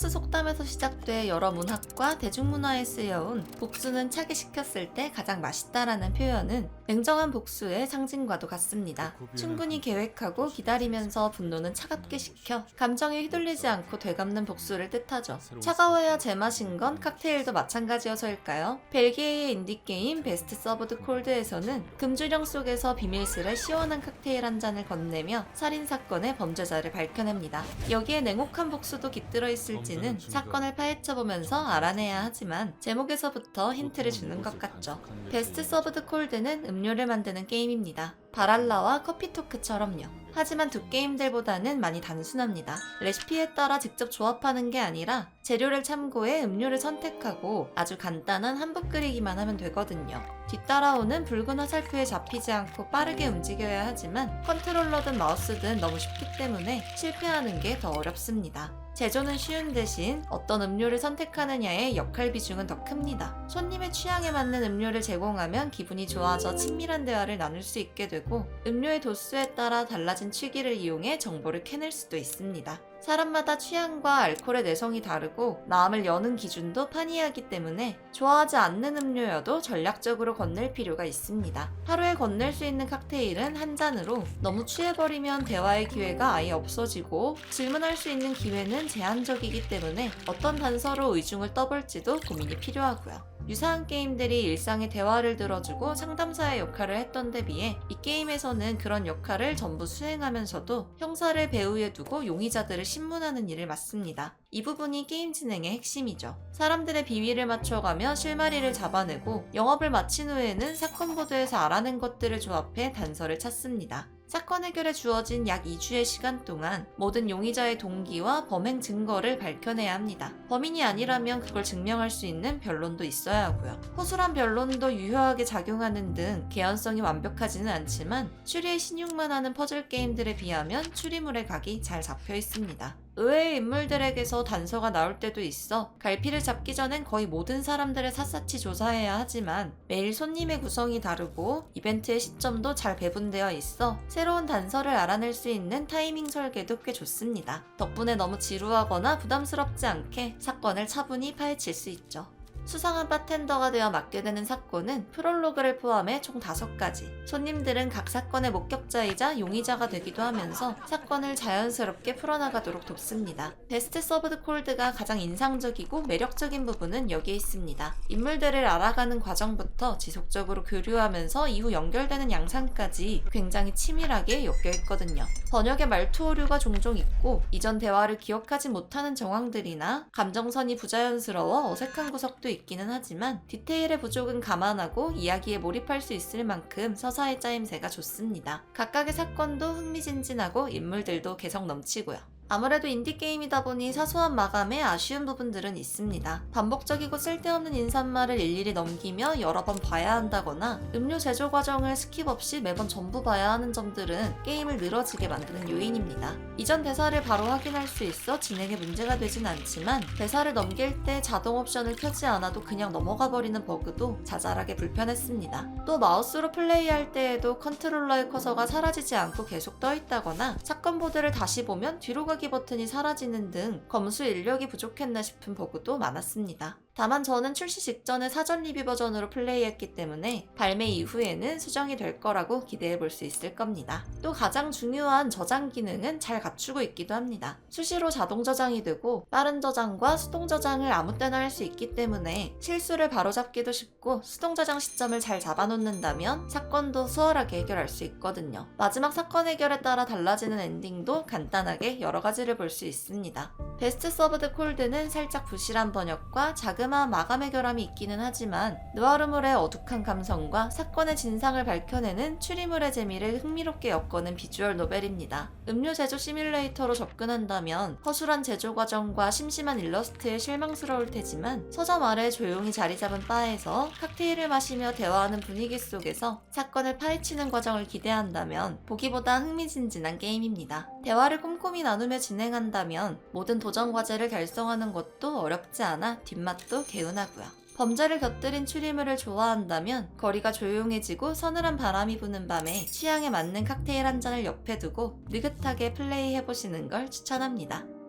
프랑스 속담에서 시작돼 여러 문학과 대중문화에 쓰여온 복수는 차게 식혔을 때 가장 맛있다라는 표현은 냉정한 복수의 상징과도 같습니다. 충분히 계획하고 기다리면서 분노는 차갑게 식혀 감정에 휘둘리지 않고 되갚는 복수를 뜻하죠. 차가워야 제맛인 건 칵테일도 마찬가지여서일까요? 벨기에의 인디게임 베스트 서브드 콜드에서는 금주령 속에서 비밀스레 시원한 칵테일 한 잔을 건네며 살인사건의 범죄자를 밝혀냅니다. 여기에 냉혹한 복수도 깃들어 있을지는 사건을 파헤쳐보면서 알아내야 하지만 제목에서부터 힌트를 주는 것 같죠. 베스트 서브드 콜드는 음 료를 만드는 게임입니다. 바랄라와 커피토크처럼요. 하지만 두 게임들보다는 많이 단순합니다. 레시피에 따라 직접 조합하는 게 아니라 재료를 참고해 음료를 선택하고 아주 간단한 한붓 끓이기만 하면 되거든요. 뒤따라오는 붉은 화살표에 잡히지 않고 빠르게 움직여야 하지만 컨트롤러든 마우스든 너무 쉽기 때문에 실패하는 게 더 어렵습니다. 제조는 쉬운 대신 어떤 음료를 선택하느냐의 역할 비중은 더 큽니다. 손님의 취향에 맞는 음료를 제공하면 기분이 좋아져 친밀한 대화를 나눌 수 있게 되고 음료의 도수에 따라 달라진 취기를 이용해 정보를 캐낼 수도 있습니다. 사람마다 취향과 알코올의 내성이 다르고 마음을 여는 기준도 판이하기 때문에 좋아하지 않는 음료여도 전략적으로 건넬 필요가 있습니다. 하루에 건넬 수 있는 칵테일은 한 잔으로 너무 취해버리면 대화의 기회가 아예 없어지고 질문할 수 있는 기회는 제한적이기 때문에 어떤 단서로 의중을 떠볼지도 고민이 필요하고요. 유사한 게임들이 일상의 대화를 들어주고 상담사의 역할을 했던 데 비해 이 게임에서는 그런 역할을 전부 수행하면서도 형사를 배후에 두고 용의자들을 신문하는 일을 맡습니다. 이 부분이 게임 진행의 핵심이죠. 사람들의 비위를 맞춰가며 실마리를 잡아내고 영업을 마친 후에는 사건 보도에서 알아낸 것들을 조합해 단서를 찾습니다. 사건 해결에 주어진 약 2주의 시간 동안 모든 용의자의 동기와 범행 증거를 밝혀내야 합니다. 범인이 아니라면 그걸 증명할 수 있는 변론도 있어야 하고요. 허술한 변론도 유효하게 작용하는 등 개연성이 완벽하지는 않지만 추리의 신용만 하는 퍼즐 게임들에 비하면 추리물의 각이 잘 잡혀 있습니다. 의외의 인물들에게서 단서가 나올 때도 있어 갈피를 잡기 전엔 거의 모든 사람들을 샅샅이 조사해야 하지만 매일 손님의 구성이 다르고 이벤트의 시점도 잘 배분되어 있어 새로운 단서를 알아낼 수 있는 타이밍 설계도 꽤 좋습니다. 덕분에 너무 지루하거나 부담스럽지 않게 사건을 차분히 파헤칠 수 있죠. 수상한 바텐더가 되어 맡게 되는 사건은 프롤로그를 포함해 총 5가지. 손님들은 각 사건의 목격자이자 용의자가 되기도 하면서 사건을 자연스럽게 풀어나가도록 돕습니다. 베스트 서브드 콜드가 가장 인상적이고 매력적인 부분은 여기에 있습니다. 인물들을 알아가는 과정부터 지속적으로 교류하면서 이후 연결되는 양상까지 굉장히 치밀하게 엮여 있거든요. 번역의 말투 오류가 종종 있고 이전 대화를 기억하지 못하는 정황들이나 감정선이 부자연스러워 어색한 구석도 있 기는 하지만 디테일의 부족은 감안하고 이야기에 몰입할 수 있을 만큼 서사의 짜임새가 좋습니다. 각각의 사건도 흥미진진하고 인물들도 개성 넘치고요. 아무래도 인디게임이다 보니 사소한 마감에 아쉬운 부분들은 있습니다. 반복적이고 쓸데없는 인사말을 일일이 넘기며 여러 번 봐야 한다거나 음료 제조 과정을 스킵 없이 매번 전부 봐야 하는 점들은 게임을 늘어지게 만드는 요인입니다. 이전 대사를 바로 확인할 수 있어 진행에 문제가 되진 않지만 대사를 넘길 때 자동 옵션을 켜지 않아도 그냥 넘어가 버리는 버그도 자잘하게 불편했습니다. 또 마우스로 플레이할 때에도 컨트롤러의 커서가 사라지지 않고 계속 떠 있다거나 사건 보드를 다시 보면 뒤로 가기 버튼이 사라지는 등 검수 인력이 부족했나 싶은 버그도 많았습니다. 다만 저는 출시 직전에 사전 리뷰 버전으로 플레이했기 때문에 발매 이후에는 수정이 될 거라고 기대해 볼 수 있을 겁니다. 또 가장 중요한 저장 기능은 잘 갖추고 있기도 합니다. 수시로 자동 저장이 되고 빠른 저장과 수동 저장을 아무 때나 할 수 있기 때문에 실수를 바로잡기도 쉽고 수동 저장 시점을 잘 잡아놓는다면 사건도 수월하게 해결할 수 있거든요. 마지막 사건 해결에 따라 달라지는 엔딩도 간단하게 여러 가지를 볼 수 있습니다. 베스트 서브드 콜드는 살짝 부실한 번역과 자 그마한 마감 해결함이 있기는 하지만 느와르물의 어둑한 감성과 사건의 진상을 밝혀내는 추리물의 재미를 흥미롭게 엮어낸 비주얼 노벨입니다. 음료 제조 시뮬레이터로 접근한다면 허술한 제조 과정과 심심한 일러스트에 실망스러울 테지만 서점 아래 조용히 자리 잡은 바에서 칵테일을 마시며 대화하는 분위기 속에서 사건을 파헤치는 과정을 기대한다면 보기보다 흥미진진한 게임입니다. 대화를 꼼꼼히 나누며 진행한다면 모든 도전 과제를 달성하는 것도 어렵지 않아 뒷맛 도 개운하고요. 범죄를 곁들인 추리물을 좋아한다면 거리가 조용해지고 서늘한 바람이 부는 밤에 취향에 맞는 칵테일 한 잔을 옆에 두고 느긋하게 플레이해보시는 걸 추천합니다.